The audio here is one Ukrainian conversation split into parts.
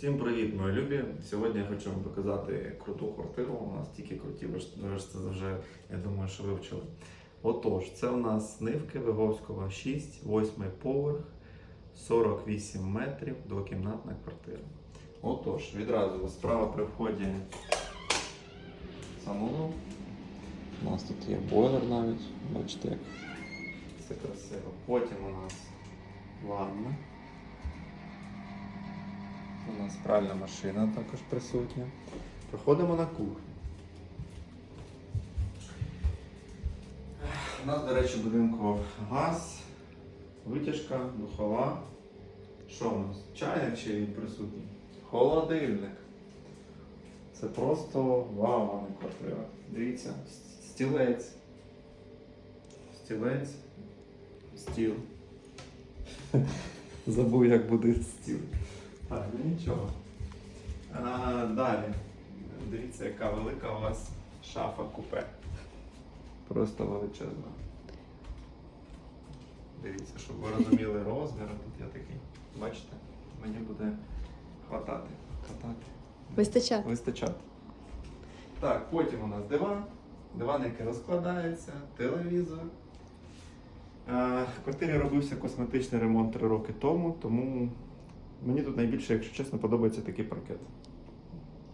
Всім привіт, мої любі. Сьогодні я хочу вам показати круту квартиру. У нас тільки круті, ви ж це вже, я думаю, що вивчили. Отож, це у нас Нивки Виговського 6, 8 поверх, 48 метрів, двокімнатна квартира. Отож, відразу справа при вході салону. У нас тут є бойлер навіть, бачите, як це красиво. Потім у нас ванна. У нас пральна машина також присутня. Проходимо на кухню. У нас, до речі, будинку газ, витяжка, духова. Що у нас? Чайник чи присутній? Холодильник. Це просто вау, а не квартира. Дивіться, стілець. Стілець. Стіл. Забув, як буде стіл. Так, ну нічого. А, далі. Дивіться, яка велика у вас шафа купе. Просто величезна. Дивіться, щоб ви розуміли розмір, тут я такий. Бачите, мені буде хватати. Хватати. Вистачає. Вистачати. Так, потім у нас диван. Диван, який розкладається, телевізор. В квартирі робився косметичний ремонт 3 роки тому, тому мені тут найбільше, якщо чесно, подобається такий паркет.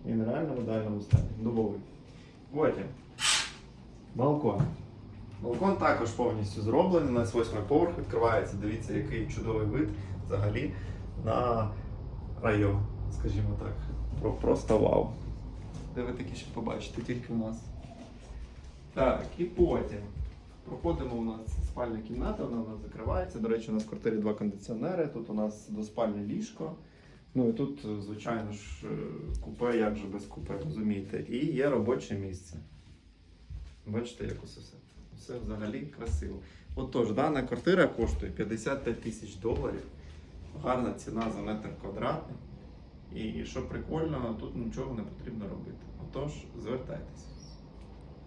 Він реально в ідеальному стані, дубовий. Потім. Балкон. Балкон також повністю зроблений. У нас восьмий поверх відкривається. Дивіться, який чудовий вид взагалі на район, скажімо так. Про- Просто вау. Де ви такі ще побачите, тільки у нас. Так, і потім. Проходимо у нас спальня кімната, вона у нас закривається. До речі, у нас в квартирі два кондиціонери, тут у нас двоспальне ліжко. Ну і тут, е, звичайно ж, е, купе, як же без купе, розумієте. І є робоче місце. Бачите, як усе все. Все взагалі красиво. Отож, дана квартира коштує 55 тисяч доларів. Гарна ціна за метр квадратний. І що прикольно, тут нічого не потрібно робити. Отож, звертайтеся.